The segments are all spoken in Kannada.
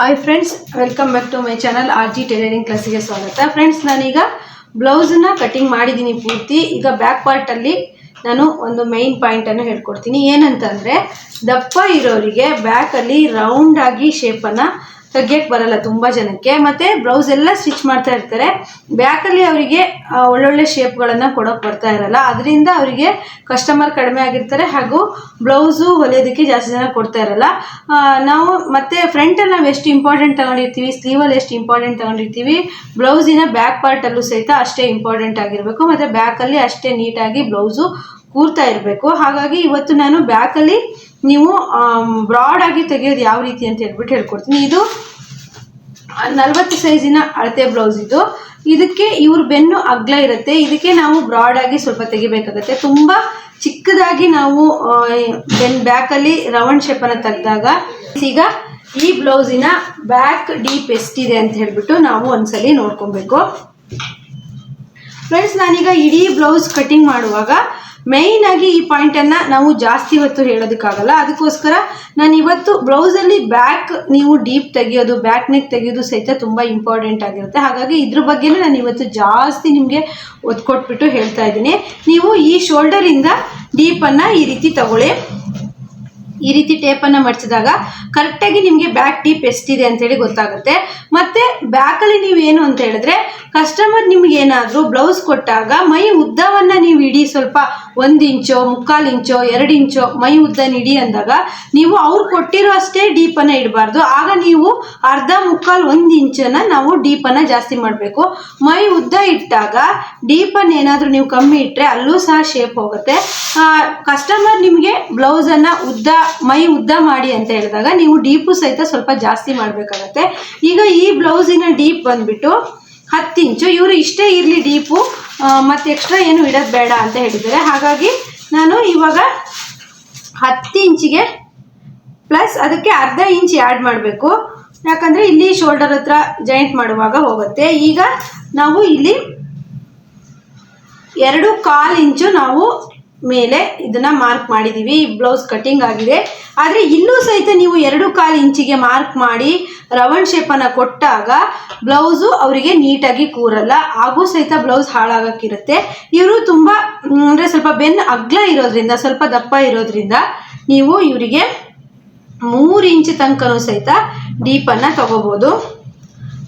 Hi friends welcome back to my channel R G tailoring ಕ್ಲಾಸಿಗೆ ಸ್ವಾಗತ ಫ್ರೆಂಡ್ಸ್ ನಾನೀಗ ಬ್ಲೌಸನ್ನ ಕಟಿಂಗ್ ಮಾಡಿದ್ದೀನಿ ಪೂರ್ತಿ. ಈಗ ಬ್ಯಾಕ್ ಪಾರ್ಟಲ್ಲಿ ನಾನು ಒಂದು ಮೈನ್ ಪಾಯಿಂಟನ್ನು ಹೇಳ್ಕೊಡ್ತೀನಿ. ಏನಂತಂದರೆ, ದಪ್ಪ ಇರೋರಿಗೆ ಬ್ಯಾಕಲ್ಲಿ ರೌಂಡಾಗಿ ಶೇಪನ್ನು ತೆಗಿಯಕ್ಕೆ ಬರಲ್ಲ ತುಂಬ ಜನಕ್ಕೆ. ಮತ್ತು ಬ್ಲೌಸ್ ಎಲ್ಲ ಸ್ಟಿಚ್ ಮಾಡ್ತಾ ಇರ್ತಾರೆ. ಬ್ಯಾಕಲ್ಲಿ ಅವರಿಗೆ ಒಳ್ಳೊಳ್ಳೆ ಶೇಪ್ಗಳನ್ನು ಕೊಡೋಕೆ ಬರ್ತಾ ಇರಲ್ಲ. ಅದರಿಂದ ಅವರಿಗೆ ಕಸ್ಟಮರ್ ಕಡಿಮೆ ಆಗಿರ್ತಾರೆ ಹಾಗೂ ಬ್ಲೌಸು ಹೊಲಿಯೋದಕ್ಕೆ ಜಾಸ್ತಿ ಜನ ಕೊಡ್ತಾ ಇರಲ್ಲ. ನಾವು ಮತ್ತೆ ಫ್ರಂಟಲ್ಲಿ ನಾವು ಎಷ್ಟು ಇಂಪಾರ್ಟೆಂಟ್ ತಗೊಂಡಿರ್ತೀವಿ ಸ್ಲೀವಲ್ಲಿ ಎಷ್ಟು ಇಂಪಾರ್ಟೆಂಟ್ ತಗೊಂಡಿರ್ತೀವಿ ಬ್ಲೌಸಿನ ಬ್ಯಾಕ್ ಪಾರ್ಟಲ್ಲೂ ಸಹಿತ ಅಷ್ಟೇ ಇಂಪಾರ್ಟೆಂಟ್ ಆಗಿರಬೇಕು. ಮತ್ತು ಬ್ಯಾಕಲ್ಲಿ ಅಷ್ಟೇ ನೀಟಾಗಿ ಬ್ಲೌಸು ಕೂರ್ತಾ ಇರಬೇಕು. ಹಾಗಾಗಿ ಇವತ್ತು ನಾನು ಬ್ಯಾಕಲ್ಲಿ ನೀವು ಬ್ರಾಡ್ ಆಗಿ ತೆಗೆಯೋದು ಯಾವ ರೀತಿ ಅಂತ ಹೇಳ್ಬಿಟ್ಟು ಹೇಳ್ಕೊಡ್ತೀನಿ. ಇದು ನಲ್ವತ್ತು ಸೈಜಿನ ಅಳತೆ ಬ್ಲೌಸ್ ಇದು. ಇದಕ್ಕೆ ಇವ್ರ ಬೆನ್ನು ಅಗ್ಲ ಇರುತ್ತೆ. ಇದಕ್ಕೆ ನಾವು ಬ್ರಾಡ್ ಆಗಿ ಸ್ವಲ್ಪ ತೆಗಿಬೇಕಾಗತ್ತೆ. ತುಂಬ ಚಿಕ್ಕದಾಗಿ ನಾವು ಬೆನ್ ಬ್ಯಾಕಲ್ಲಿ ರೌಂಡ್ ಶೇಪನ್ನು ತೆಗೆದಾಗ ಈಗ ಈ ಬ್ಲೌಸಿನ ಬ್ಯಾಕ್ ಡೀಪ್ ಎಷ್ಟಿದೆ ಅಂತ ಹೇಳ್ಬಿಟ್ಟು ನಾವು ಒಂದ್ಸಲಿ ನೋಡ್ಕೊಬೇಕು. ಫ್ರೆಂಡ್ಸ್ ನಾನೀಗ ಇಡೀ ಬ್ಲೌಸ್ ಕಟಿಂಗ್ ಮಾಡುವಾಗ ಮೇಯ್ನ್ ಆಗಿ ಈ ಪಾಯಿಂಟನ್ನು ನಾವು ಜಾಸ್ತಿ ಹೊತ್ತು ಹೇಳೋದಕ್ಕಾಗಲ್ಲ. ಅದಕ್ಕೋಸ್ಕರ ನಾನು ಇವತ್ತು ಬ್ಲೌಸಲ್ಲಿ ಬ್ಯಾಕ್ ನೀವು ಡೀಪ್ ತೆಗೆಯೋದು ಬ್ಯಾಕ್ ನೆಕ್ ತೆಗೆಯೋದು ಸಹಿತ ತುಂಬ ಇಂಪಾರ್ಟೆಂಟ್ ಆಗಿರುತ್ತೆ. ಹಾಗಾಗಿ ಇದ್ರ ಬಗ್ಗೆನೇ ನಾನು ಇವತ್ತು ಜಾಸ್ತಿ ನಿಮಗೆ ಒತ್ತು ಕೊಟ್ಬಿಟ್ಟು ಹೇಳ್ತಾ ಇದ್ದೀನಿ. ನೀವು ಈ ಶೋಲ್ಡರಿಂದ ಡೀಪನ್ನು ಈ ರೀತಿ ತಗೊಳ್ಳಿ. ಈ ರೀತಿ ಟೇಪನ್ನು ಮಡಿಸಿದಾಗ ಕರೆಕ್ಟಾಗಿ ನಿಮಗೆ ಬ್ಯಾಕ್ ಟೀಪ್ ಎಷ್ಟಿದೆ ಅಂತೇಳಿ ಗೊತ್ತಾಗುತ್ತೆ. ಮತ್ತು ಬ್ಯಾಕಲ್ಲಿ ಏನು ಅಂತ ಹೇಳಿದ್ರೆ ಕಸ್ಟಮರ್ ನಿಮ್ಗೆ ಏನಾದರೂ ಬ್ಲೌಸ್ ಕೊಟ್ಟಾಗ ಮೈ ಉದ್ದವನ್ನು ನೀವು ಇಡೀ ಸ್ವಲ್ಪ ಒಂದು ಇಂಚೋ, ಮುಕ್ಕಾಲು ಇಂಚೋ, ಎರಡು ಇಂಚೋ ಮೈ ಉದ್ದ ನೀಡಿ ಅಂದಾಗ ನೀವು ಅವ್ರು ಕೊಟ್ಟಿರೋ ಅಷ್ಟೇ ಡೀಪನ್ನು ಇಡಬಾರ್ದು. ಆಗ ನೀವು ಅರ್ಧ ಮುಕ್ಕಾಲು ಒಂದು ಇಂಚನ್ನು ನಾವು ಡೀಪನ್ನು ಜಾಸ್ತಿ ಮಾಡಬೇಕು. ಮೈ ಉದ್ದ ಇಟ್ಟಾಗ ಡೀಪನ್ನು ಏನಾದರೂ ನೀವು ಕಮ್ಮಿ ಇಟ್ಟರೆ ಅಲ್ಲೂ ಸಹ ಶೇಪ್ ಹೋಗುತ್ತೆ. ಕಸ್ಟಮರ್ ನಿಮಗೆ ಬ್ಲೌಸನ್ನು ಉದ್ದ, ಮೈ ಉದ್ದ ಮಾಡಿ ಅಂತ ಹೇಳಿದಾಗ ನೀವು ಡೀಪು ಸಹಿತ ಸ್ವಲ್ಪ ಜಾಸ್ತಿ ಮಾಡಬೇಕಾಗತ್ತೆ. ಈಗ ಈ ಬ್ಲೌಸಿನ ಡೀಪ್ ಬಂದ್ಬಿಟ್ಟು ಹತ್ತು ಇಂಚು, ಇವರು ಇಷ್ಟೇ ಇರಲಿ ಡೀಪು. ಮತ್ತು ಎಕ್ಸ್ಟ್ರಾ ಏನು ಇಡೋದು ಬೇಡ ಅಂತ ಹೇಳಿದ್ದಾರೆ. ಹಾಗಾಗಿ ನಾನು ಇವಾಗ ಹತ್ತು ಇಂಚಿಗೆ ಪ್ಲಸ್ ಅದಕ್ಕೆ ಅರ್ಧ ಇಂಚ್ ಆ್ಯಡ್ ಮಾಡಬೇಕು. ಯಾಕಂದರೆ ಇಲ್ಲಿ ಶೋಲ್ಡರ್ ಹತ್ರ ಜಾಯಿಂಟ್ ಮಾಡುವಾಗ ಹೋಗುತ್ತೆ. ಈಗ ನಾವು ಇಲ್ಲಿ ಎರಡು ಕಾಲು ಇಂಚು ನಾವು ಮೇಲೆ ಇದನ್ನು ಮಾರ್ಕ್ ಮಾಡಿದ್ದೀವಿ ಬ್ಲೌಸ್ ಕಟ್ಟಿಂಗ್ ಆಗಿದೆ. ಆದರೆ ಇನ್ನೂ ಸಹಿತ ನೀವು ಎರಡು ಕಾಲು ಇಂಚಿಗೆ ಮಾರ್ಕ್ ಮಾಡಿ ರೌಂಡ್ ಶೇಪನ್ನು ಕೊಟ್ಟಾಗ ಬ್ಲೌಸು ಅವರಿಗೆ ನೀಟಾಗಿ ಕೂರಲ್ಲ. ಹಾಗೂ ಸಹಿತ ಬ್ಲೌಸ್ ಹಾಳಾಗಕ್ಕಿರುತ್ತೆ. ಇವರು ತುಂಬ, ಅಂದರೆ ಸ್ವಲ್ಪ ಬೆನ್ನು ಅಗ್ಲ ಇರೋದ್ರಿಂದ, ಸ್ವಲ್ಪ ದಪ್ಪ ಇರೋದ್ರಿಂದ ನೀವು ಇವರಿಗೆ ಮೂರು ಇಂಚ್ ತನಕನೂ ಸಹಿತ ಡೀಪನ್ನು ತಗೋಬೋದು.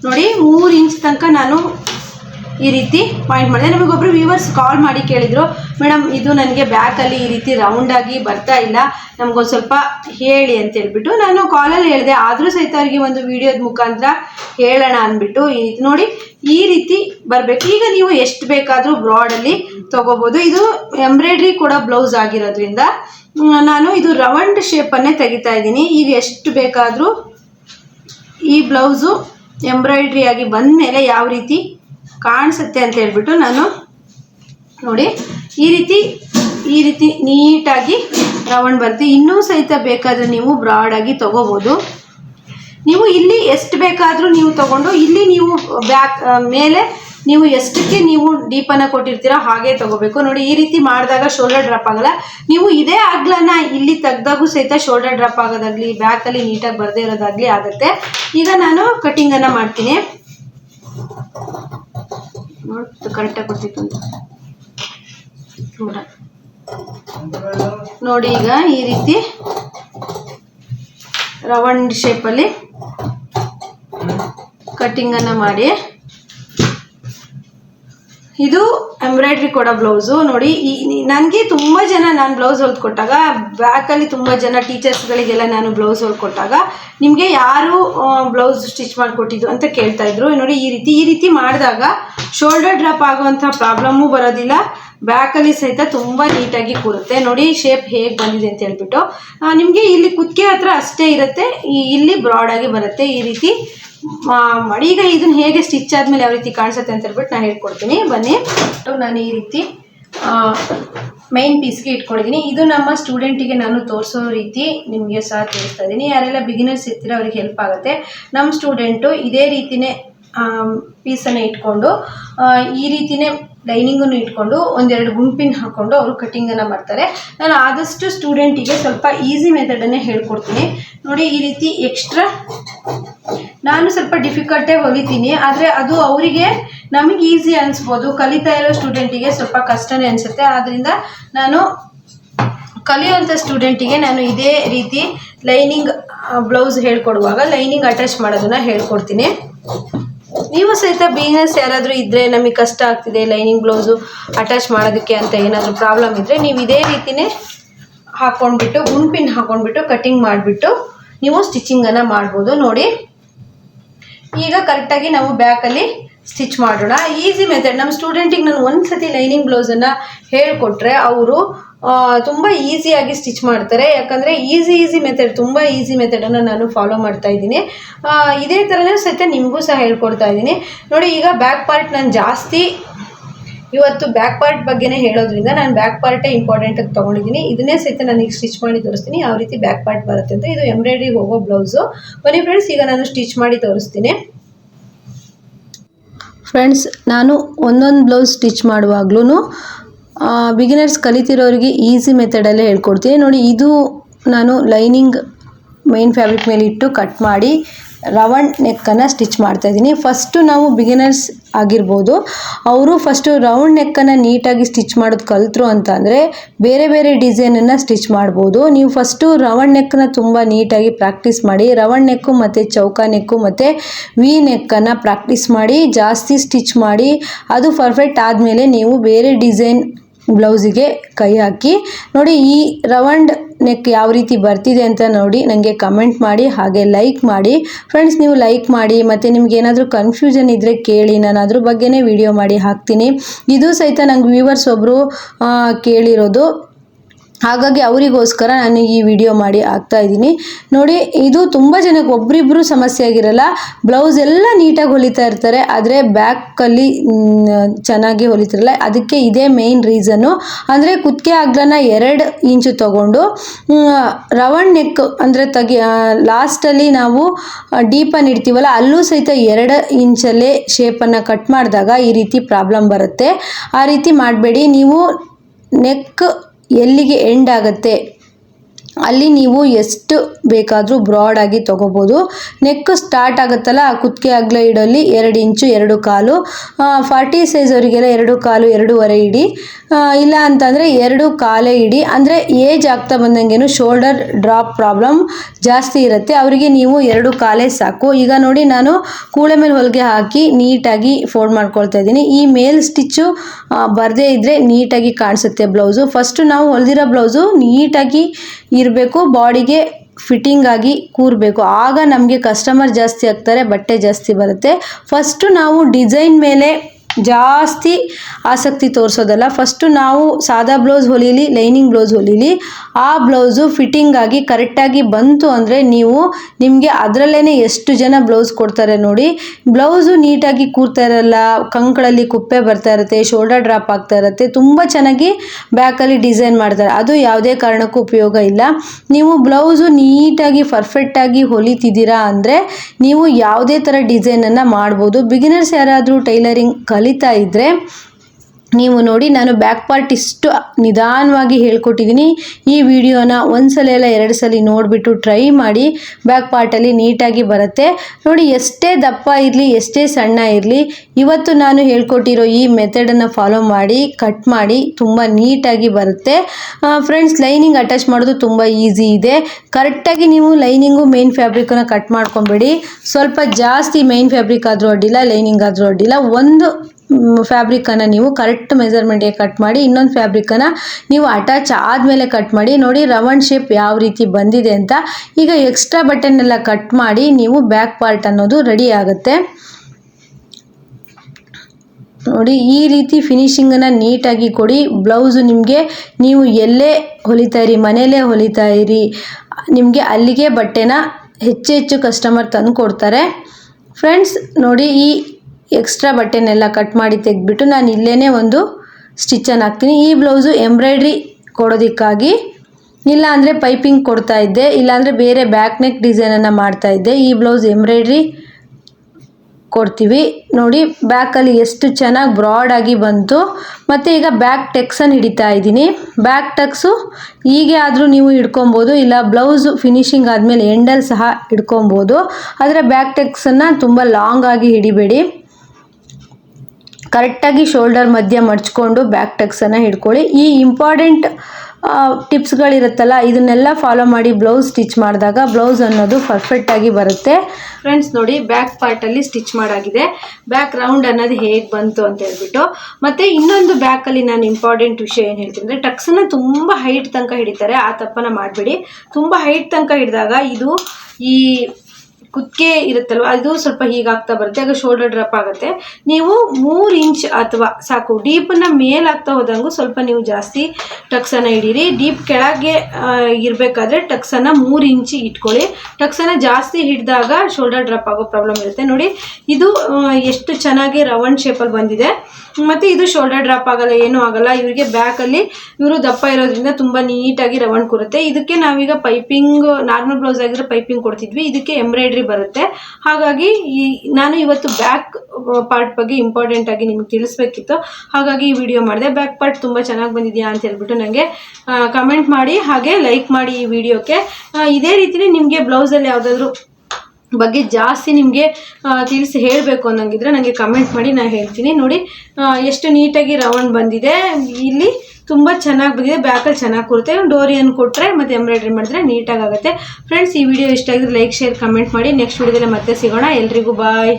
ನೋಡಿ, ಮೂರು ಇಂಚ್ ತನಕ ನಾನು ಈ ರೀತಿ ಪಾಯಿಂಟ್ ಮಾಡಿದೆ. ನಮಗೊಬ್ಬರು ವ್ಯೂವರ್ಸ್ ಕಾಲ್ ಮಾಡಿ ಕೇಳಿದರು ಮೇಡಮ್ ಇದು ನನಗೆ ಬ್ಯಾಕಲ್ಲಿ ಈ ರೀತಿ ರೌಂಡಾಗಿ ಬರ್ತಾ ಇಲ್ಲ, ನಮಗೊಂದು ಸ್ವಲ್ಪ ಹೇಳಿ ಅಂತ ಹೇಳ್ಬಿಟ್ಟು ನಾನು ಕಾಲಲ್ಲಿ ಹೇಳಿದೆ. ಆದರೂ ಸಹಿತ ಅವರಿಗೆ ಒಂದು ವಿಡಿಯೋದ ಮುಖಾಂತರ ಹೇಳೋಣ ಅಂದ್ಬಿಟ್ಟು ಇದು ನೋಡಿ, ಈ ರೀತಿ ಬರಬೇಕು. ಈಗ ನೀವು ಎಷ್ಟು ಬೇಕಾದರೂ ಬ್ರಾಡಲ್ಲಿ ತೊಗೋಬೋದು. ಇದು ಎಂಬ್ರಾಯ್ಡ್ರಿ ಕೂಡ ಬ್ಲೌಸ್ ಆಗಿರೋದ್ರಿಂದ ನಾನು ಇದು ರೌಂಡ್ ಶೇಪನ್ನೇ ತೆಗಿತಾ ಇದ್ದೀನಿ. ಈಗ ಎಷ್ಟು ಬೇಕಾದರೂ ಈ ಬ್ಲೌಸು ಎಂಬ್ರಾಯ್ಡ್ರಿ ಆಗಿ ಬಂದ ಮೇಲೆ ಯಾವ ರೀತಿ ಕಾಣಿಸುತ್ತೆ ಅಂತ ಹೇಳ್ಬಿಟ್ಟು ನಾನು ನೋಡಿ, ಈ ರೀತಿ ಈ ರೀತಿ ನೀಟಾಗಿ ರೌಂಡ್ ಬರುತ್ತೆ. ಇನ್ನೂ ಸಹಿತ ಬೇಕಾದರೆ ನೀವು ಬ್ರಾಡಾಗಿ ತೊಗೋಬೋದು. ನೀವು ಇಲ್ಲಿ ಎಷ್ಟು ಬೇಕಾದರೂ ನೀವು ತಗೊಂಡು, ಇಲ್ಲಿ ನೀವು ಬ್ಯಾಕ್ ಮೇಲೆ ನೀವು ಎಷ್ಟಕ್ಕೆ ನೀವು ಡೀಪನ್ನು ಕೊಟ್ಟಿರ್ತೀರೋ ಹಾಗೆ ತಗೋಬೇಕು. ನೋಡಿ, ಈ ರೀತಿ ಮಾಡಿದಾಗ ಶೋಲ್ಡರ್ ಡ್ರಾಪ್ ಆಗಲ್ಲ. ನೀವು ಇದೇ ಆಗ್ಲನ್ನ ಇಲ್ಲಿ ತೆಗ್ದಾಗೂ ಸಹಿತ ಶೋಲ್ಡರ್ ಡ್ರಾಪ್ ಆಗೋದಾಗಲಿ ಬ್ಯಾಕಲ್ಲಿ ನೀಟಾಗಿ ಬರದೇ ಇರೋದಾಗ್ಲಿ ಆಗುತ್ತೆ. ಈಗ ನಾನು ಕಟ್ಟಿಂಗನ್ನು ಮಾಡ್ತೀನಿ. ನೋಡಿ ಕರೆಕ್ಟಾಗಿ ಕೊಡ್ತಿತ್ತು ಅಂತ. ನೋಡ. ನೋಡಿ ಈಗ ಈ ರೀತಿ ರೌಂಡ್ ಶೇಪಲ್ಲಿ ಕಟ್ಟಿಂಗನ್ನು ಮಾಡಿ ಇದು ಎಂಬ್ರಾಯ್ಡ್ರಿ ಕೊಡೋ ಬ್ಲೌಸು. ನೋಡಿ ನನಗೆ ತುಂಬ ಜನ ನಾನು ಬ್ಲೌಸ್ ಹೊಲ್ದು ಕೊಟ್ಟಾಗ ಬ್ಯಾಕಲ್ಲಿ ತುಂಬ ಜನ ಟೀಚರ್ಸ್ಗಳಿಗೆಲ್ಲ ನಾನು ಬ್ಲೌಸ್ ಹೊಲ್ಕೊಟ್ಟಾಗ ನಿಮಗೆ ಯಾರು ಬ್ಲೌಸ್ ಸ್ಟಿಚ್ ಮಾಡಿಕೊಟ್ಟಿದ್ದು ಅಂತ ಕೇಳ್ತಾ ಇದ್ರು. ನೋಡಿ, ಈ ರೀತಿ ಈ ರೀತಿ ಮಾಡಿದಾಗ ಶೋಲ್ಡರ್ ಡ್ರಾಪ್ ಆಗುವಂಥ ಪ್ರಾಬ್ಲಮ್ಮು ಬರೋದಿಲ್ಲ. ಬ್ಯಾಕಲ್ಲಿ ಸಹಿತ ತುಂಬ ನೀಟಾಗಿ ಕೂರುತ್ತೆ. ನೋಡಿ ಶೇಪ್ ಹೇಗೆ ಬಂದಿದೆ ಅಂತ ಹೇಳ್ಬಿಟ್ಟು. ನಿಮಗೆ ಇಲ್ಲಿ ಕುತ್ತಿಗೆ ಹತ್ರ ಅಷ್ಟೇ ಇರುತ್ತೆ. ಇಲ್ಲಿ ಬ್ರಾಡಾಗಿ ಬರುತ್ತೆ. ಈ ರೀತಿ ಈಗ ಇದನ್ನ ಹೇಗೆ ಸ್ಟಿಚ್ ಆದಮೇಲೆ ಯಾವ ರೀತಿ ಕಾಣಿಸುತ್ತೆ ಅಂತ ಹೇಳ್ಬಿಟ್ಟು ನಾನು ಹೇಳ್ಕೊಡ್ತೀನಿ. ಬನ್ನಿ. ನಾನು ಈ ರೀತಿ ಮೈನ್ ಪೀಸ್ಗೆ ಇಟ್ಕೊಂಡಿದ್ದೀನಿ. ಇದು ನಮ್ಮ ಸ್ಟೂಡೆಂಟಿಗೆ ನಾನು ತೋರಿಸೋ ರೀತಿ ನಿಮಗೆ ಸಹ ತೋರಿಸ್ತಾ ಇದ್ದೀನಿ. ಯಾರೆಲ್ಲ ಬಿಗಿನರ್ಸ್ ಇರ್ತೀರ ಅವ್ರಿಗೆ ಹೆಲ್ಪ್ ಆಗುತ್ತೆ. ನಮ್ಮ ಸ್ಟೂಡೆಂಟು ಇದೇ ರೀತಿನೇ ಪೀಸನ್ನು ಇಟ್ಕೊಂಡು ಈ ರೀತಿನೇ ಲೈನಿಂಗನ್ನು ಇಟ್ಕೊಂಡು ಒಂದೆರಡು ಗುಂಪಿನ ಹಾಕ್ಕೊಂಡು ಅವರು ಕಟ್ಟಿಂಗನ್ನು ಮಾಡ್ತಾರೆ. ನಾನು ಆದಷ್ಟು ಸ್ಟೂಡೆಂಟಿಗೆ ಸ್ವಲ್ಪ ಈಸಿ ಮೆಥಡನ್ನೇ ಹೇಳ್ಕೊಡ್ತೀನಿ. ನೋಡಿ, ಈ ರೀತಿ ಎಕ್ಸ್ಟ್ರಾ ನಾನು ಸ್ವಲ್ಪ ಡಿಫಿಕಲ್ಟೇ ಹೊಲಿತೀನಿ, ಆದರೆ ಅದು ಅವರಿಗೆ ನಮಗೆ ಈಸಿ ಅನಿಸ್ಬೋದು. ಕಲಿತಾ ಇರೋ ಸ್ಟೂಡೆಂಟಿಗೆ ಸ್ವಲ್ಪ ಕಷ್ಟನೇ ಅನಿಸುತ್ತೆ. ಆದ್ದರಿಂದ ನಾನು ಕಲಿಯುವಂಥ ಸ್ಟೂಡೆಂಟಿಗೆ ನಾನು ಇದೇ ರೀತಿ ಲೈನಿಂಗ್ ಬ್ಲೌಸ್ ಹೇಳ್ಕೊಡುವಾಗ ಲೈನಿಂಗ್ ಅಟ್ಯಾಚ್ ಮಾಡೋದನ್ನ ಹೇಳ್ಕೊಡ್ತೀನಿ. ನೀವು ಸಹಿತ ಬಿಗಿನರ್ಸ್ ಯಾರಾದರೂ ಇದ್ದರೆ ನಮಗೆ ಕಷ್ಟ ಆಗ್ತಿದೆ, ಲೈನಿಂಗ್ ಬ್ಲೌಸು ಅಟ್ಯಾಚ್ ಮಾಡೋದಕ್ಕೆ ಅಂತ ಏನಾದರೂ ಪ್ರಾಬ್ಲಮ್ ಇದ್ದರೆ ನೀವು ಇದೇ ರೀತಿಯೇ ಹಾಕ್ಕೊಂಡ್ಬಿಟ್ಟು ಗುಂಪಿನ ಹಾಕ್ಕೊಂಡ್ಬಿಟ್ಟು ಕಟ್ಟಿಂಗ್ ಮಾಡಿಬಿಟ್ಟು ನೀವು ಸ್ಟಿಚಿಂಗನ್ನು ಮಾಡ್ಬೋದು. ನೋಡಿ, ಈಗ ಕರೆಕ್ಟಾಗಿ ನಾವು ಬ್ಯಾಕಲ್ಲಿ ಸ್ಟಿಚ್ ಮಾಡೋಣ. ಈಸಿ ಮೆಥಡ್ ನಮ್ಮ ಸ್ಟೂಡೆಂಟಿಗೆ ನಾನು ಒಂದು ಸತಿ ಲೈನಿಂಗ್ ಬ್ಲೌಸನ್ನು ಹೇಳಿಕೊಟ್ರೆ ಅವರು ತುಂಬ ಈಸಿಯಾಗಿ ಸ್ಟಿಚ್ ಮಾಡ್ತಾರೆ. ಯಾಕಂದರೆ ಈಸಿ ಈಸಿ ಮೆಥಡ್ ತುಂಬ ಈಸಿ ಮೆಥಡನ್ನು ನಾನು ಫಾಲೋ ಮಾಡ್ತಾ ಇದ್ದೀನಿ. ಇದೇ ಥರನೇ ಸಹಿತ ನಿಮಗೂ ಸಹ ಹೇಳ್ಕೊಡ್ತಾ ಇದ್ದೀನಿ. ನೋಡಿ, ಈಗ ಬ್ಯಾಕ್ ಪಾರ್ಟ್ ನಾನು ಜಾಸ್ತಿ ಇವತ್ತು ಬ್ಯಾಕ್ ಪಾರ್ಟ್ ಬಗ್ಗೆನೇ ಹೇಳೋದ್ರಿಂದ ನಾನು ಬ್ಯಾಕ್ ಪಾರ್ಟೇ ಇಂಪಾರ್ಟೆಂಟ್ ಆಗಿ ತೊಗೊಂಡಿದ್ದೀನಿ. ಇದನ್ನೇ ಸಹಿತ ನಾನು ಈಗ ಸ್ಟಿಚ್ ಮಾಡಿ ತೋರಿಸ್ತೀನಿ. ಯಾವ ರೀತಿ ಬ್ಯಾಕ್ ಪಾರ್ಟ್ ಬರುತ್ತೆ ಅಂತ. ಇದು ಎಂಬ್ರಾಯ್ಡ್ರಿ ಹೋಗೋ ಬ್ಲೌಸು ಬನ್ನಿ ಫ್ರೆಂಡ್ಸ್ ಈಗ ನಾನು ಸ್ಟಿಚ್ ಮಾಡಿ ತೋರಿಸ್ತೀನಿ. ಫ್ರೆಂಡ್ಸ್ ನಾನು ಒಂದೊಂದು ಬ್ಲೌಸ್ ಸ್ಟಿಚ್ ಮಾಡುವಾಗ್ಲೂ ಬಿಗಿನರ್ಸ್ ಕಲಿತಿರೋರಿಗೆ ಈಸಿ ಮೆಥಡಲ್ಲೇ ಹೇಳ್ಕೊಡ್ತೀನಿ. ನೋಡಿ, ಇದು ನಾನು ಲೈನಿಂಗ್ ಮೈನ್ ಫ್ಯಾಬ್ರಿಕ್ ಮೇಲೆ ಇಟ್ಟು ಕಟ್ ಮಾಡಿ ರೌಂಡ್ ನೆಕ್ಕನ್ನು ಸ್ಟಿಚ್ ಮಾಡ್ತಾಯಿದ್ದೀನಿ ಫಸ್ಟು ನಾವು ಬಿಗಿನರ್ಸ್ ಆಗಿರ್ಬೋದು. ಅವರು ಫಸ್ಟು ರೌಂಡ್ ನೆಕ್ಕನ್ನು ನೀಟಾಗಿ ಸ್ಟಿಚ್ ಮಾಡೋದು ಕಲ್ತರು ಅಂತ ಅಂದರೆ ಬೇರೆ ಬೇರೆ ಡಿಸೈನನ್ನು ಸ್ಟಿಚ್ ಮಾಡ್ಬೋದು. ನೀವು ಫಸ್ಟು ರೌಂಡ್ ನೆಕ್ಕನ್ನ ತುಂಬ ನೀಟಾಗಿ ಪ್ರಾಕ್ಟೀಸ್ ಮಾಡಿ ರೌಂಡ್ ನೆಕ್ಕು ಮತ್ತು ಚೌಕ ನೆಕ್ಕು ಮತ್ತು ವಿ ನೆಕ್ಕನ್ನು ಪ್ರಾಕ್ಟೀಸ್ ಮಾಡಿ, ಜಾಸ್ತಿ ಸ್ಟಿಚ್ ಮಾಡಿ, ಅದು ಪರ್ಫೆಕ್ಟ್ ಆದಮೇಲೆ ನೀವು ಬೇರೆ ಡಿಸೈನ್ ಬ್ಲೌಸಿಗೆ ಕೈ ಹಾಕಿ. ನೋಡಿ, ಈ ರವಂಡ್ ನೆಕ್ ಯಾವ ರೀತಿ ಬರ್ತಿದೆ ಅಂತ ನೋಡಿ ನನಗೆ ಕಮೆಂಟ್ ಮಾಡಿ, ಹಾಗೆ ಲೈಕ್ ಮಾಡಿ. ಫ್ರೆಂಡ್ಸ್ ನೀವು ಲೈಕ್ ಮಾಡಿ, ಮತ್ತು ನಿಮ್ಗೆ ಏನಾದರೂ ಕನ್ಫ್ಯೂಷನ್ ಇದ್ದರೆ ಕೇಳಿ, ನಾನು ಅದ್ರ ಬಗ್ಗೆನೇ ವಿಡಿಯೋ ಮಾಡಿ ಹಾಕ್ತೀನಿ. ಇದು ಸಹಿತ ನಂಗೆ ವ್ಯೂವರ್ಸ್ ಒಬ್ಬರು ಕೇಳಿರೋದು. ಹಾಗಾಗಿ ಅವರಿಗೋಸ್ಕರ ನಾನು ಈ ವಿಡಿಯೋ ಮಾಡಿ ಹಾಕ್ತಾ ಇದ್ದೀನಿ. ನೋಡಿ, ಇದು ತುಂಬ ಜನಕ್ಕೆ ಒಬ್ಬರಿಬ್ಬರು ಸಮಸ್ಯೆ ಆಗಿರಲ್ಲ. ಬ್ಲೌಸ್ ಎಲ್ಲ ನೀಟಾಗಿ ಹೊಲಿತಾ ಇರ್ತಾರೆ. ಆದರೆ ಬ್ಯಾಕಲ್ಲಿ ಚೆನ್ನಾಗಿ ಹೊಲಿತಿರಲ್ಲ. ಅದಕ್ಕೆ ಇದೇ ಮೇಯ್ನ್ ರೀಸನ್ನು ಅಂದರೆ ಕುತ್ತಿಗೆ ಅಗ್ಲನ ಎರಡು ಇಂಚು ತಗೊಂಡು ರೌಂಡ್ ನೆಕ್ ಅಂದರೆ ತೆಗಿ ಲಾಸ್ಟಲ್ಲಿ ನಾವು ಡೀಪನ್ನು ಇಡ್ತೀವಲ್ಲ, ಅಲ್ಲೂ ಸಹಿತ ಎರಡು ಇಂಚಲ್ಲೇ ಶೇಪನ್ನು ಕಟ್ ಮಾಡಿದಾಗ ಈ ರೀತಿ ಪ್ರಾಬ್ಲಮ್ ಬರುತ್ತೆ. ಆ ರೀತಿ ಮಾಡಬೇಡಿ. ನೀವು ನೆಕ್ ಎಲ್ಲಿಗೆ ಎಂಡ್ ಆಗುತ್ತೆ? ಅಲ್ಲಿ ನೀವು ಎಷ್ಟು ಬೇಕಾದರೂ ಬ್ರಾಡ್ ಆಗಿ ತೊಗೋಬೋದು. ನೆಕ್ ಸ್ಟಾರ್ಟ್ ಆಗುತ್ತಲ್ಲ ಆ ಕುತ್ತಿಗೆ ಅಗ್ಲ ಇಡೋಲ್ಲಿ ಎರಡು ಇಂಚು, ಎರಡು ಕಾಲು. ಫಾರ್ಟಿ ಸೈಜ್ ಅವರಿಗೆಲ್ಲ ಎರಡು ಕಾಲು, ಎರಡೂವರೆ ಇಡಿ. ಇಲ್ಲ ಅಂತಂದರೆ ಎರಡು ಕಾಲೇ ಇಡಿ. ಅಂದರೆ ಏಜ್ ಆಗ್ತಾ ಬಂದಂಗೆನು ಶೋಲ್ಡರ್ ಡ್ರಾಪ್ ಪ್ರಾಬ್ಲಮ್ ಜಾಸ್ತಿ ಇರುತ್ತೆ. ಅವರಿಗೆ ನೀವು ಎರಡು ಕಾಲೇ ಸಾಕು. ಈಗ ನೋಡಿ ನಾನು ಕೂಳೆ ಮೇಲೆ ಹೊಲಿಗೆ ಹಾಕಿ ನೀಟಾಗಿ ಫೋಲ್ಡ್ ಮಾಡ್ಕೊಳ್ತಾ ಇದ್ದೀನಿ. ಈ ಮೇಲ್ ಸ್ಟಿಚ್ಚು ಬರದೇ ಇದ್ದರೆ ನೀಟಾಗಿ ಕಾಣಿಸುತ್ತೆ ಬ್ಲೌಸು ಫಸ್ಟು ನಾವು ಹೊಲಿದಿರೋ ಬ್ಲೌಸು ನೀಟಾಗಿ ಇರಬೇಕು, ಬಾಡಿಗೆ ಫಿಟ್ಟಿಂಗ್ ಆಗಿ ಕೂರಬೇಕು. ಆಗ ನಮಗೆ ಕಸ್ಟಮರ್ ಜಾಸ್ತಿ ಆಗ್ತಾರೆ, ಬಟ್ಟೆ ಜಾಸ್ತಿ ಬರುತ್ತೆ. ಫಸ್ಟು ನಾವು ಡಿಸೈನ್ ಮೇಲೆ ಜಾಸ್ತಿ ಆಸಕ್ತಿ ತೋರಿಸೋದಲ್ಲ. ಫಸ್ಟು ನಾವು ಸಾದಾ ಬ್ಲೌಸ್ ಹೊಲೀಲಿ ಲೈನಿಂಗ್ ಬ್ಲೌಸ್ ಹೊಲೀಲಿ. ಆ ಬ್ಲೌಸು ಫಿಟ್ಟಿಂಗ್ ಆಗಿ ಕರೆಕ್ಟಾಗಿ ಬಂತು ಅಂದರೆ ನೀವು ನಿಮಗೆ ಅದರಲ್ಲೇ ಎಷ್ಟು ಜನ ಬ್ಲೌಸ್ ಕೊಡ್ತಾರೆ ನೋಡಿ. ಬ್ಲೌಸು ನೀಟಾಗಿ ಕೂರ್ತಾ ಇರಲ್ಲ, ಕಂಕಳಲ್ಲಿ ಕುಪ್ಪೆ ಬರ್ತಾ ಇರುತ್ತೆ ಶೋಲ್ಡರ್ ಡ್ರಾಪ್ ಆಗ್ತಾ ಇರುತ್ತೆ, ತುಂಬ ಚೆನ್ನಾಗಿ ಬ್ಯಾಕಲ್ಲಿ ಡಿಸೈನ್ ಮಾಡ್ತಾರೆ. ಅದು ಯಾವುದೇ ಕಾರಣಕ್ಕೂ ಉಪಯೋಗ ಇಲ್ಲ. ನೀವು ಬ್ಲೌಸು ನೀಟಾಗಿ ಪರ್ಫೆಕ್ಟಾಗಿ ಹೊಲಿತಿದ್ದೀರಾ ಅಂದರೆ ನೀವು ಯಾವುದೇ ಥರ ಡಿಸೈನನ್ನು ಮಾಡ್ಬೋದು. ಬಿಗಿನರ್ಸ್ ಯಾರಾದರೂ ಟೈಲರಿಂಗ್ ಕಲಿತಾ ಇದ್ದರೆ ನೀವು ನೋಡಿ ನಾನು ಬ್ಯಾಕ್ ಪಾರ್ಟ್ ಇಷ್ಟು ನಿಧಾನವಾಗಿ ಹೇಳ್ಕೊಟ್ಟಿದ್ದೀನಿ. ಈ ವಿಡಿಯೋನ ಒಂದು ಸಲ ಎಲ್ಲ ಎರಡು ಸಲ ನೋಡಿಬಿಟ್ಟು ಟ್ರೈ ಮಾಡಿ ಬ್ಯಾಕ್ ಪಾರ್ಟಲ್ಲಿ ನೀಟಾಗಿ ಬರುತ್ತೆ. ನೋಡಿ ಎಷ್ಟೇ ದಪ್ಪ ಇರಲಿ, ಎಷ್ಟೇ ಸಣ್ಣ ಇರಲಿ, ಇವತ್ತು ನಾನು ಹೇಳ್ಕೊಟ್ಟಿರೋ ಈ ಮೆಥಡನ್ನು ಫಾಲೋ ಮಾಡಿ ಕಟ್ ಮಾಡಿ ತುಂಬ ನೀಟಾಗಿ ಬರುತ್ತೆ. ಫ್ರೆಂಡ್ಸ್ ಲೈನಿಂಗ್ ಅಟ್ಯಾಚ್ ಮಾಡೋದು ತುಂಬ ಈಸಿ ಇದೆ. ಕರೆಕ್ಟಾಗಿ ನೀವು ಲೈನಿಂಗು ಮೇನ್ ಫ್ಯಾಬ್ರಿಕನ್ನು ಕಟ್ ಮಾಡ್ಕೊಬೇಡಿ. ಸ್ವಲ್ಪ ಜಾಸ್ತಿ ಮೇನ್ ಫ್ಯಾಬ್ರಿಕ್ ಆದರೂ ಅಡ್ಡಿಲ್ಲ ಲೈನಿಂಗ್ ಆದರೂ ಅಡ್ಡಿಲ್ಲ. ಒಂದು ಫ್ಯಾಬ್ರಿಕನ್ನು ನೀವು ಕರೆಕ್ಟ್ ಮೆಸರ್ಮೆಂಟಿಗೆ ಕಟ್ ಮಾಡಿ, ಇನ್ನೊಂದು ಫ್ಯಾಬ್ರಿಕನ್ನು ನೀವು ಅಟ್ಯಾಚ್ ಆದಮೇಲೆ ಕಟ್ ಮಾಡಿ, ನೋಡಿ ರೌಂಡ್ ಶೇಪ್ ಯಾವ ರೀತಿ ಬಂದಿದೆ ಅಂತ. ಈಗ ಎಕ್ಸ್ಟ್ರಾ ಬಟನ್ನೆಲ್ಲ ಕಟ್ ಮಾಡಿ ನೀವು ಬ್ಯಾಕ್ ಪಾರ್ಟ್ ಅನ್ನೋದು ರೆಡಿ ಆಗುತ್ತೆ. ನೋಡಿ, ಈ ರೀತಿ ಫಿನಿಶಿಂಗನ್ನು ನೀಟಾಗಿ ಕೊಡಿ. ಬ್ಲೌಸು ನಿಮಗೆ ನೀವು ಎಲ್ಲೇ ಹೊಲಿತಾ ಇರಿ, ಮನೆಯಲ್ಲೇ ಹೊಲಿತಾ ಇರಿ, ನಿಮಗೆ ಅಲ್ಲಿಗೆ ಬಟ್ಟೆನ ಹೆಚ್ಚು ಹೆಚ್ಚು ಕಸ್ಟಮರ್ ತಂದು ಕೊಡ್ತಾರೆ. ಫ್ರೆಂಡ್ಸ್ ನೋಡಿ ಈ ಎಕ್ಸ್ಟ್ರಾ ಬಟ್ಟೆನೆಲ್ಲ ಕಟ್ ಮಾಡಿ ತೆಗೆದ್ಬಿಟ್ಟು ನಾನು ಇಲ್ಲೇ ಒಂದು ಸ್ಟಿಚ್ಚನ್ನು ಹಾಕ್ತೀನಿ. ಈ ಬ್ಲೌಸು ಎಂಬ್ರಾಯ್ಡ್ರಿ ಕೊಡೋದಕ್ಕಾಗಿ ಇಲ್ಲ ಅಂದರೆ ಪೈಪಿಂಗ್ ಕೊಡ್ತಾ ಇದ್ದೆ, ಇಲ್ಲಾಂದರೆ ಬೇರೆ ಬ್ಯಾಕ್ ನೆಕ್ ಡಿಸೈನನ್ನು ಮಾಡ್ತಾ ಇದ್ದೆ. ಈ ಬ್ಲೌಸ್ ಎಂಬ್ರಾಯ್ಡ್ರಿ ಕೊಡ್ತೀವಿ. ನೋಡಿ, ಬ್ಯಾಕಲ್ಲಿ ಎಷ್ಟು ಚೆನ್ನಾಗಿ ಬ್ರಾಡಾಗಿ ಬಂತು. ಮತ್ತು ಈಗ ಬ್ಯಾಕ್ ಟೆಕ್ಸನ್ನು ಹಿಡಿತಾ ಇದ್ದೀನಿ. ಬ್ಯಾಕ್ ಟೆಕ್ಸು ಹೀಗೆ ಆದರೂ ನೀವು ಹಿಡ್ಕೊಬೋದು, ಇಲ್ಲ ಬ್ಲೌಸು ಫಿನಿಶಿಂಗ್ ಆದಮೇಲೆ ಎಂಡಲ್ಲಿ ಸಹ ಹಿಡ್ಕೊಬೋದು. ಆದರೆ ಬ್ಯಾಕ್ ಟೆಕ್ಸನ್ನು ತುಂಬ ಲಾಂಗಾಗಿ ಹಿಡಿಬೇಡಿ. ಕರೆಕ್ಟಾಗಿ ಶೋಲ್ಡರ್ ಮಧ್ಯ ಮಡ್ಚ್ಕೊಂಡು ಬ್ಯಾಕ್ ಟಕ್ಸನ್ನು ಹಿಡ್ಕೊಳ್ಳಿ. ಈ ಇಂಪಾರ್ಟೆಂಟ್ ಟಿಪ್ಸ್ಗಳಿರುತ್ತಲ್ಲ, ಇದನ್ನೆಲ್ಲ ಫಾಲೋ ಮಾಡಿ ಬ್ಲೌಸ್ ಸ್ಟಿಚ್ ಮಾಡಿದಾಗ ಬ್ಲೌಸ್ ಅನ್ನೋದು ಪರ್ಫೆಕ್ಟಾಗಿ ಬರುತ್ತೆ. ಫ್ರೆಂಡ್ಸ್, ನೋಡಿ, ಬ್ಯಾಕ್ ಪಾರ್ಟಲ್ಲಿ ಸ್ಟಿಚ್ ಮಾಡಾಗಿದೆ. ಬ್ಯಾಕ್ ರೌಂಡ್ ಅನ್ನೋದು ಹೇಗೆ ಬಂತು ಅಂತ ಹೇಳ್ಬಿಟ್ಟು. ಮತ್ತು ಇನ್ನೊಂದು ಬ್ಯಾಕಲ್ಲಿ ನಾನು ಇಂಪಾರ್ಟೆಂಟ್ ವಿಷಯ ಏನು ಹೇಳ್ತೀನಿ ಅಂದರೆ ಟಕ್ಸನ್ನು ತುಂಬ ಹೈಟ್ ತನಕ ಹಿಡಿತಾರೆ. ಆ ತಪ್ಪನ್ನು ಮಾಡಬೇಡಿ. ತುಂಬ ಹೈಟ್ ತನಕ ಹಿಡಿದಾಗ ಇದು ಈ ಕುತ್ತಿಗೆ ಇರುತ್ತಲ್ವ, ಅದು ಸ್ವಲ್ಪ ಹೀಗಾಗ್ತಾ ಬರುತ್ತೆ, ಆಗ ಶೋಲ್ಡರ್ ಡ್ರಪ್ ಆಗುತ್ತೆ. ನೀವು ಮೂರು ಇಂಚ್ ಅಥವಾ ಸಾಕು ಡೀಪನ್ನು ಮೇಲಾಗ್ತಾ ಹೋದಂಗೂ ಸ್ವಲ್ಪ ನೀವು ಜಾಸ್ತಿ ಟಕ್ಸನ್ನು ಹಿಡೀರಿ. ಡೀಪ್ ಕೆಳಗೆ ಇರಬೇಕಾದ್ರೆ ಟಕ್ಸನ್ನು ಮೂರು ಇಂಚ್ ಇಟ್ಕೊಳ್ಳಿ. ಟಕ್ಸನ್ನು ಜಾಸ್ತಿ ಹಿಡಿದಾಗ ಶೋಲ್ಡರ್ ಡ್ರಪ್ ಆಗೋ ಪ್ರಾಬ್ಲಮ್ ಇರುತ್ತೆ. ನೋಡಿ, ಇದು ಎಷ್ಟು ಚೆನ್ನಾಗಿ ರೌಂಡ್ ಶೇಪಲ್ಲಿ ಬಂದಿದೆ. ಮತ್ತು ಇದು ಶೋಲ್ಡರ್ ಡ್ರಾಪ್ ಆಗಲ್ಲ, ಏನೂ ಆಗಲ್ಲ. ಇವರಿಗೆ ಬ್ಯಾಕಲ್ಲಿ ಇವರು ದಪ್ಪ ಇರೋದ್ರಿಂದ ತುಂಬ ನೀಟಾಗಿ ರೌಂಡ್ ಕೂರುತ್ತೆ. ಇದಕ್ಕೆ ನಾವೀಗ ಪೈಪಿಂಗ್ ನಾರ್ಮಲ್ ಬ್ಲೌಸ್ ಆಗಿದ್ರೆ ಪೈಪಿಂಗ್ ಕೊಡ್ತಿದ್ವಿ. ಇದಕ್ಕೆ ಎಂಬ್ರಾಯ್ಡ್ರಿ ಬರುತ್ತೆ. ಹಾಗಾಗಿ ಈ ನಾನು ಇವತ್ತು ಬ್ಯಾಕ್ ಪಾರ್ಟ್ ಬಗ್ಗೆ ಇಂಪಾರ್ಟೆಂಟ್ ಆಗಿ ನಿಮ್ಗೆ ತಿಳಿಸ್ಬೇಕಿತ್ತು. ಹಾಗಾಗಿ ಈ ವಿಡಿಯೋ ಮಾಡಿದೆ. ಬ್ಯಾಕ್ ಪಾರ್ಟ್ ತುಂಬ ಚೆನ್ನಾಗಿ ಬಂದಿದೆಯಾ ಅಂತ ಹೇಳ್ಬಿಟ್ಟು ನನಗೆ ಕಮೆಂಟ್ ಮಾಡಿ, ಹಾಗೆ ಲೈಕ್ ಮಾಡಿ ಈ ವಿಡಿಯೋಕ್ಕೆ ಇದೇ ರೀತಿನೇ ನಿಮಗೆ ಬ್ಲೌಸಲ್ಲಿ ಯಾವುದಾದ್ರೂ ಬಗ್ಗೆ ಜಾಸ್ತಿ ನಿಮಗೆ ತಿಳಿಸಿ ಹೇಳಬೇಕು ಅನ್ನಂಗಿದ್ರೆ ನನಗೆ ಕಮೆಂಟ್ ಮಾಡಿ ನಾನು ಹೇಳ್ತೀನಿ. ನೋಡಿ ಎಷ್ಟು ನೀಟಾಗಿ ರೌಂಡ್ ಬಂದಿದೆ. ಇಲ್ಲಿ ತುಂಬ ಚೆನ್ನಾಗಿ ಬಂದಿದೆ. ಬ್ಯಾಕಲ್ಲಿ ಚೆನ್ನಾಗಿ ಕೂರುತ್ತೆ ಡೋರಿಯನ್ನು ಕೊಟ್ಟರೆ ಮತ್ತು ಎಂಬ್ರಾಯ್ಡ್ರಿ ಮಾಡಿದ್ರೆ ನೀಟಾಗಿ ಆಗುತ್ತೆ. ಫ್ರೆಂಡ್ಸ್ ಈ ವಿಡಿಯೋ ಇಷ್ಟ ಆಗಿದ್ರೆ ಲೈಕ್ ಶೇರ್ ಕಮೆಂಟ್ ಮಾಡಿ. ನೆಕ್ಸ್ಟ್ ವಿಡಿಯೋದಲ್ಲಿ ಮತ್ತೆ ಸಿಗೋಣ. ಎಲ್ರಿಗೂ ಬಾಯ್